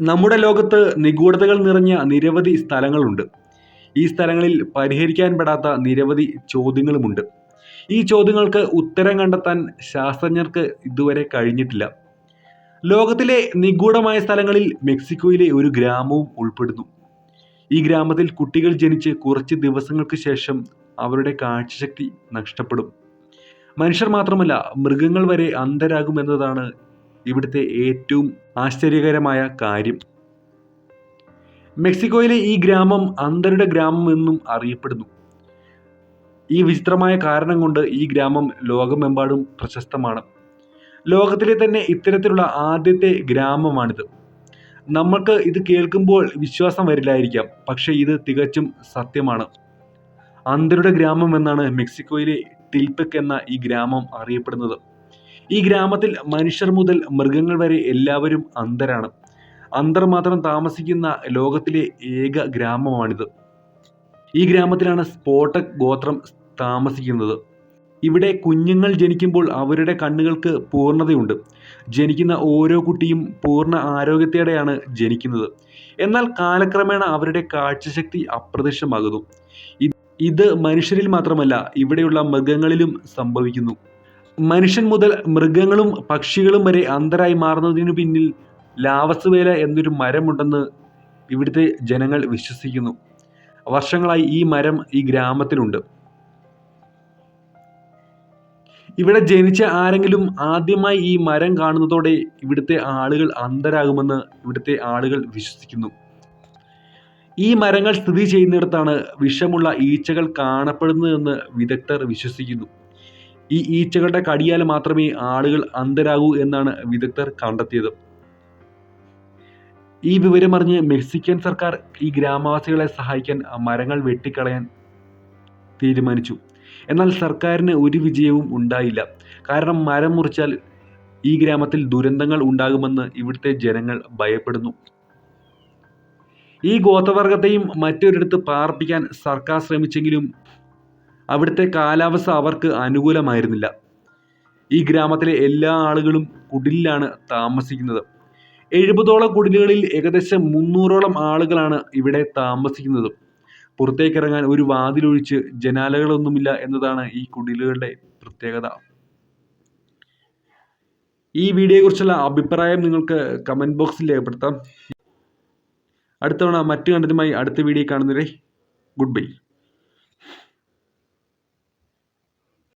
നമ്മുടെ ലോകത്ത് നിഗൂഢതകൾ നിറഞ്ഞ നിരവധി സ്ഥലങ്ങളുണ്ട്. ഈ സ്ഥലങ്ങളിൽ പരിഹരിക്കാൻ പെടാത്ത നിരവധി ചോദ്യങ്ങളുമുണ്ട്. ഈ ചോദ്യങ്ങൾക്ക് ഉത്തരം കണ്ടെത്താൻ ശാസ്ത്രജ്ഞർക്ക് ഇതുവരെ കഴിഞ്ഞിട്ടില്ല. ലോകത്തിലെ നിഗൂഢമായ സ്ഥലങ്ങളിൽ മെക്സിക്കോയിലെ ഒരു ഗ്രാമവും ഉൾപ്പെടുന്നു. ഈ ഗ്രാമത്തിൽ കുട്ടികൾ ജനിച്ച് കുറച്ച് ദിവസങ്ങൾക്ക് ശേഷം അവരുടെ കാഴ്ചശക്തി നഷ്ടപ്പെടും. മനുഷ്യർ മാത്രമല്ല മൃഗങ്ങൾ വരെ അന്ധരാകുമെന്നതാണ് ഇവിടുത്തെ ഏറ്റവും ആശ്ചര്യകരമായ കാര്യം. മെക്സിക്കോയിലെ ഈ ഗ്രാമം അന്ധരുടെ ഗ്രാമം എന്നും അറിയപ്പെടുന്നു. ഈ വിചിത്രമായ കാരണം കൊണ്ട് ഈ ഗ്രാമം ലോകമെമ്പാടും പ്രശസ്തമാണ്. ലോകത്തിലെ തന്നെ ഇത്തരത്തിലുള്ള ആദ്യത്തെ ഗ്രാമമാണിത്. നമ്മൾക്ക് ഇത് കേൾക്കുമ്പോൾ വിശ്വാസം വരില്ലായിരിക്കാം പക്ഷേ ഇത് തികച്ചും സത്യമാണ്. അന്ധരുടെ ഗ്രാമം എന്നാണ് മെക്സിക്കോയിലെ ടിൽപെക് എന്ന ഈ ഗ്രാമം അറിയപ്പെടുന്നത്. ഈ ഗ്രാമത്തിൽ മനുഷ്യർ മുതൽ മൃഗങ്ങൾ വരെ എല്ലാവരും അന്തരാണ് അന്തർ മാത്രം താമസിക്കുന്ന ലോകത്തിലെ ഏക ഗ്രാമമാണിത്. ഈ ഗ്രാമത്തിലാണ് സ്പോട്ടക് ഗോത്രം താമസിക്കുന്നത്. ഇവിടെ കുഞ്ഞുങ്ങൾ ജനിക്കുമ്പോൾ അവരുടെ കണ്ണുകൾക്ക് പൂർണതയുണ്ട്. ജനിക്കുന്ന ഓരോ കുട്ടിയും പൂർണ ആരോഗ്യത്തോടെയാണ് ജനിക്കുന്നത്. എന്നാൽ കാലക്രമേണ അവരുടെ കാഴ്ചശക്തി അപ്രത്യക്ഷമാകുന്നു. ഇത് മനുഷ്യരിൽ മാത്രമല്ല ഇവിടെയുള്ള മൃഗങ്ങളിലും സംഭവിക്കുന്നു. മനുഷ്യൻ മുതൽ മൃഗങ്ങളും പക്ഷികളും വരെ അന്ധരായി മാറുന്നതിനു പിന്നിൽ ലാവസുവേല എന്നൊരു മരമുണ്ടെന്ന് ഇവിടുത്തെ ജനങ്ങൾ വിശ്വസിക്കുന്നു. വർഷങ്ങളായി ഈ മരം ഈ ഗ്രാമത്തിലുണ്ട്. ഇവിടെ ജനിച്ച ആരെങ്കിലും ആദ്യമായി ഈ മരം കാണുന്നതോടെ ഇവിടുത്തെ ആളുകൾ അന്ധരാകുമെന്ന് ഇവിടുത്തെ ആളുകൾ വിശ്വസിക്കുന്നു. ഈ മരങ്ങൾ സ്ഥിതി ചെയ്യുന്നിടത്താണ് വിഷമുള്ള ഈച്ചകൾ കാണപ്പെടുന്നതെന്ന് വിദഗ്ധർ വിശ്വസിക്കുന്നു. ഈ ഈച്ചകളുടെ കടിയാൽ മാത്രമേ ആളുകൾ അന്ധരാകൂ എന്നാണ് വിദഗ്ധർ കണ്ടെത്തിയത്. ഈ വിവരമറിഞ്ഞ് മെക്സിക്കൻ സർക്കാർ ഈ ഗ്രാമവാസികളെ സഹായിക്കാൻ മരങ്ങൾ വെട്ടിക്കളയാൻ തീരുമാനിച്ചു. എന്നാൽ സർക്കാരിന് ഒരു വിജയവും ഉണ്ടായില്ല. കാരണം മരം മുറിച്ചാൽ ഈ ഗ്രാമത്തിൽ ദുരന്തങ്ങൾ ഉണ്ടാകുമെന്ന് ഇവിടുത്തെ ജനങ്ങൾ ഭയപ്പെടുന്നു. ഈ ഗോത്രവർഗത്തെയും മറ്റൊരിടത്ത് പാർപ്പിക്കാൻ സർക്കാർ ശ്രമിച്ചെങ്കിലും അവിടുത്തെ കാലാവസ്ഥ അവർക്ക് അനുകൂലമായിരുന്നില്ല. ഈ ഗ്രാമത്തിലെ എല്ലാ ആളുകളും കുടിലിലാണ് താമസിക്കുന്നത്. എഴുപതോളം കുടിലുകളിൽ ഏകദേശം മുന്നൂറോളം ആളുകളാണ് ഇവിടെ താമസിക്കുന്നത്. പുറത്തേക്കിറങ്ങാൻ ഒരു വാതിലൊഴിച്ച് ജനാലകളൊന്നുമില്ല എന്നതാണ് ഈ കുടിലുകളുടെ പ്രത്യേകത. ഈ വീഡിയോയെക്കുറിച്ചുള്ള അഭിപ്രായം നിങ്ങൾക്ക് കമന്റ് ബോക്സിൽ രേഖപ്പെടുത്താം. അടുത്തവണ മറ്റു കണ്ടതുമായി അടുത്ത വീഡിയോ കാണുന്നവരെ ഗുഡ് ബൈ